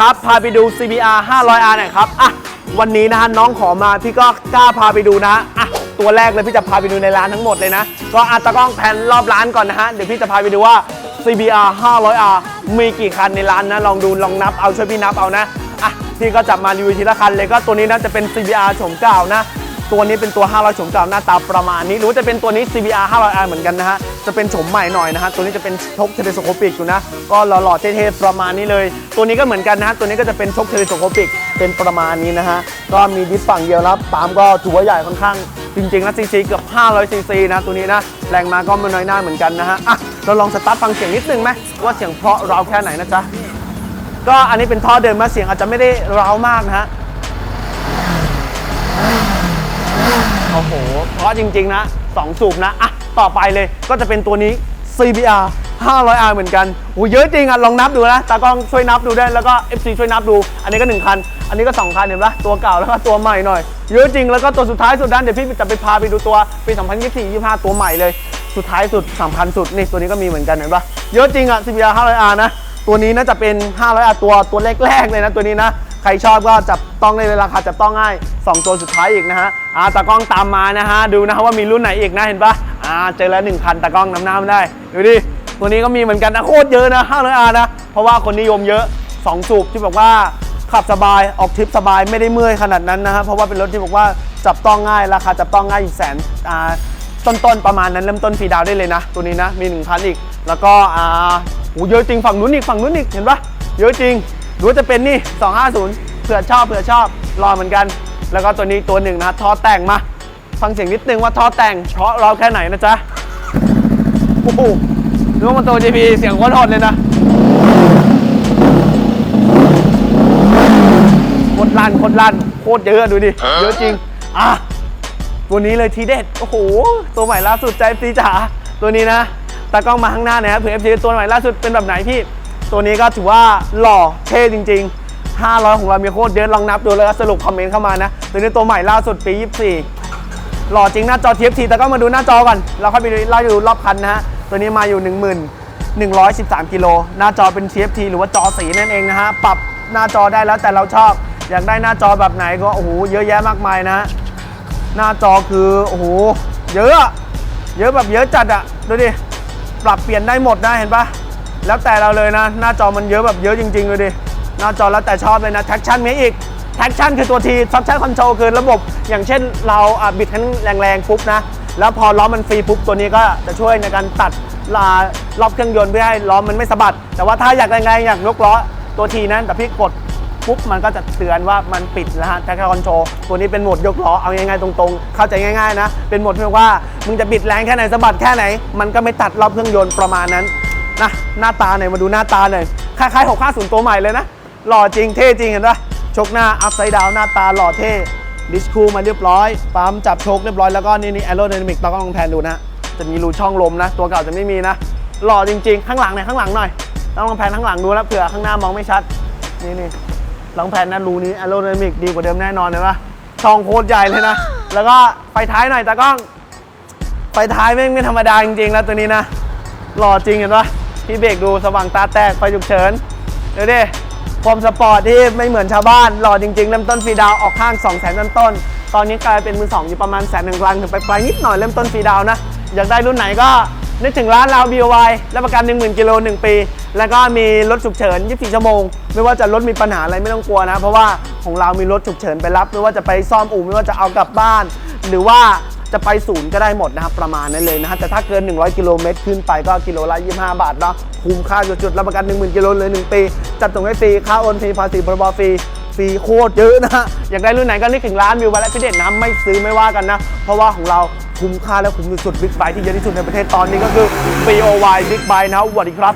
ครับ พาไปดู CBR 500R หน่อยครับ อะ วันนี้นะฮะน้องขอมาพี่ก็กล้าพาไปดูนะอะ ตัวแรกเลยพี่จะพาไปดูในร้านทั้งหมดเลยนะ ก็อาตะกล้องแผนรอบร้านก่อนนะฮะ เดี๋ยวพี่จะพาไปดูว่า CBR 500R มีกี่คันในร้านนะ ลองดูลองนับเอาช่วยพี่นับเอานะ อะ พี่ก็จับมารีวิวทีละคันเลยก็ตัวนี้นะจะเป็น CBR โฉมเก่านะ ตัวนี้เป็นตัว 500โฉมเก่าหน้าตาประมาณนี้ หรือว่าจะเป็นตัวนี้ CBR 500R เหมือนกันนะฮะ จะเป็นโฉมใหม่หน่อยนะฮะ ตัวนี้จะเป็นชกเทเลสโคปิกอยู่นะ ก็หล่อๆเท่ๆประมาณนี้เลย ตัวนี้ก็เหมือนกันนะฮะ ตัวนี้ก็จะเป็นชกเทเลสโคปิกเป็นประมาณนี้นะฮะ ก็มีดิสฝั่งเดียวแล้วปาล์มก็ถือว่าใหญ่ค่อนข้างจริงๆนะซีซีเกือบ 500ซีซีนะตัวนี้นะ แรงมาก็ไม่น้อยหน้าเหมือนกันนะฮะอะเราลองสตาร์ทฟังเสียงนิดนึงไหมว่าเสียงเพราะเราแค่ไหนนะจ๊ะก็อันนี้เป็นท่อเดิมมาเสียงอาจจะไม่ได้ร้าวมากนะฮะ โอ้โห เพราะจริง ๆ นะ 2 สูบนะ อะ ต่อไปเลยก็จะเป็นตัวนี้ CBR 500R เหมือนกันโอ้เยอะจริงอะ ลองนับดูนะ ตากล้องช่วยนับดูได้ แล้วก็ FC ช่วยนับดู อันนี้ก็ 1 คัน อันนี้ก็ 2 คันเห็นปะตัวเก่าแล้วก็ตัวใหม่หน่อย เยอะจริง แล้วก็ตัวสุดท้ายสุดด้านเดี๋ยวพี่จะไปพาไปดูตัวปี2024 25 ตัวใหม่เลย สุดท้ายสุดสำคัญสุด นี่ตัวนี้ก็มีเหมือนกันเห็นปะเยอะจริงอะ CBR 500R นะ ตัวนี้น่าจะเป็น 500R ตัวตัวแรกๆเลยนะตัวนี้นะ ใครชอบก็จับต้องได้เลยราคาจับต้องง่าย 2 ตัวสุดท้ายอีกนะฮะอ่าตากล้องตามมานะฮะดูนะฮะว่ามีรุ่นไหนอีกนะเห็นปะอ่าเจอแล้วหนึ่งคันตากล้องนำหน้าไม่ได้ดูดิตัวนี้ก็มีเหมือนกันนะโคตรเยอะนะ500อยอานะเพราะว่าคนนิยมเยอะ2สูบที่บอกว่าขับสบายออกทริปสบายไม่ได้เมื่อยขนาดนั้นนะฮะเพราะว่าเป็นรถที่บอกว่าจับต้องง่าย ราคาจับต้องง่ายอยู่แสนอ่าต้นๆประมาณนั้นเริ่มต้นฟรีดาวได้เลยนะ ตัวนี้นะมี1คันอีก แล้วก็อ่าโหเยอะจริงฝั่งนู้นอีกฝั่งนู้นอีกเห็นปะเยอะจริง รือว่าจะเป็นนี่ 250 เผื่อชอบเผื่อชอบ รอเหมือนกัน แล้วก็ตัวนี้ตัวหนึ่งนะท่อแต่งมา ฟังเสียงนิดนึงว่าท่อแต่งเพราะเราแค่ไหนนะจ๊ะ โอ้โหนึกว่ามันตัว GP เสียงโคตรโหดเลยนะโคตรลั่นโคตรลั่นโคตรเยอะดูดิ เยอะจริง อะ ตัวนี้เลยทีเด็ด โอ้โห ตัวใหม่ล่าสุดใจซีจ๋า ตัวนี้นะ ตากล้องมาข้างหน้านะครับเผื่อ FC ตัวใหม่ล่าสุดเป็นแบบไหนพี่ ตัวนี้ก็ถือว่าหล่อเท่จริง ๆ 500 ของเรามีโคตรเยอะลองนับดูแล้วก็สรุปคอมเมนต์เข้ามานะ ตัวนี้ตัวใหม่ล่าสุดปี 24 หล่อจริงหน้าจอ TFT แต่ก็มาดูหน้าจอก่อนเราค่อยไปดูไล่ดูรอบคันนะฮะ ตัวนี้มาอยู่ 1 113 กิโล หน้าจอเป็น TFT หรือว่าจอสีนั่นเองนะฮะ ปรับหน้าจอได้แล้วแต่เราชอบ อยากได้หน้าจอแบบไหนก็โอ้โหเยอะแยะมากมายนะ หน้าจอคือโอ้โหเยอะอะเยอะแบบเยอะจัดอะดูดิ ปรับเปลี่ยนได้หมดนะเห็นปะ แล้วแต่เราเลยนะ หน้าจอมันเยอะแบบเยอะจริงๆเลยดิ หน้าจอแล้วแต่ชอบเลยนะแท็กชั่นมีอีกแท็กชั่นคือตัวทีซับชั่นคอนโทรลคือระบบ อย่างเช่นเราอะบิดให้แรงๆปุ๊บนะ แล้วพอล้อมันฟรีปุ๊บตัวนี้ก็จะช่วยในการตัดลารอบเครื่องยนต์เพื่อให้ล้อมันไม่สะบัด แต่ว่าถ้าอยากแรงๆอยากยกล้อตัวทีนั้นแต่พี่กดปุ๊บมันก็จะเตือนว่ามันปิดแล้วฮะแท็กคอนโทรตัวนี้เป็นโหมดยกล้อเอาง่ายๆตรงๆ เข้าใจง่ายๆนะ เป็นโหมดที่ว่ามึงจะบิดแรงแค่ไหนสะบัดแค่ไหน มันก็ไม่ตัดรอบเครื่องยนต์ประมาณนั้น นะหน้าตาหน่อยมาดูหน้าตาหน่อยคล้ายๆ650 ตัวใหม่เลยนะ หล่อจริงเท่จริงเห็นปะชกหน้าอัพไซด์ดาวหน้าตาหล่อเท่ดิสคูมาเรียบร้อยปั๊มจับชคเรียบร้อยแล้วก็นี่นี่แอโรไดนามิกต้องลองแทนดูนะ จะมีรูช่องลมนะ ตัวเก่าจะไม่มีนะ หล่อจริง ๆ ข้างหลังหน่อยข้างหลังหน่อยต้องลองแพนข้างหลังดูแล้วเผื่อข้างหน้ามองไม่ชัดนี่นี่ลองแพนนะรูนี้ a อโร d y นามิกดีกว่าเดิมแน่นอนเลยปะช่องโคตรใหญ่เลยนะ แล้วก็ไฟท้ายหน่อยตากล้องไฟท้ายไม่ไม่ธรรมดาจริงๆแล้วตัวนี้นะหล่อจริงเห็นปะ ที่เบรกดูสว่างตาแตกไฟฉุกเฉินเดี๋ยวดิความสปอร์ตที่ไม่เหมือนชาวบ้านหล่อจริง ๆ เริ่มต้นฟรีดาวออกข้าง2 0 0 0 0 0ต้นตอนนี้กลายเป็นมือสองอยู่ประมาณแสนหนึ่งกลางถึงไปปลายนิดหน่อยเริ่มต้นฟรีดาวนะ อยากได้รุ่นไหนก็นึกถึงร้านเรา BOY รับประกัน 10,000กิโล1 ปี แล้วก็มีรถฉุกเฉิน 24 ชั่วโมง ไม่ว่าจะรถมีปัญหาอะไรไม่ต้องกลัวนะ เพราะว่าของเรามีรถฉุกเฉินไปรับ ไม่ว่าจะไปซ่อมอู่ไม่ว่าจะเอากลับบ้าน หรือว่า จะไปศูนย์ก็ได้หมดนะครับประมาณนั้นเลยนะฮะแต่ถ้าเกิน 100 กิโลเมตรขึ้นไปก็กิโลละ25 บาทเนาะคุ้มค่าจุดๆรับประกัน 10,000 กิโลเลย 1 ปี จัดส่งให้ฟรีค่าโอนฟรีภาษีพรบฟรีฟรีโคตรเยอะนะฮะอยากได้รุ่นไหนก็นึกถึงร้านวิวและพิเดชนะไม่ซื้อไม่ว่ากันนะ เพราะว่าของเราคุ้มค่าและคุ้มสุดบิ๊กไบที่เยอะที่สุดในประเทศตอนนี้ก็คือ BOY Big Bike นะสวัสดีครับ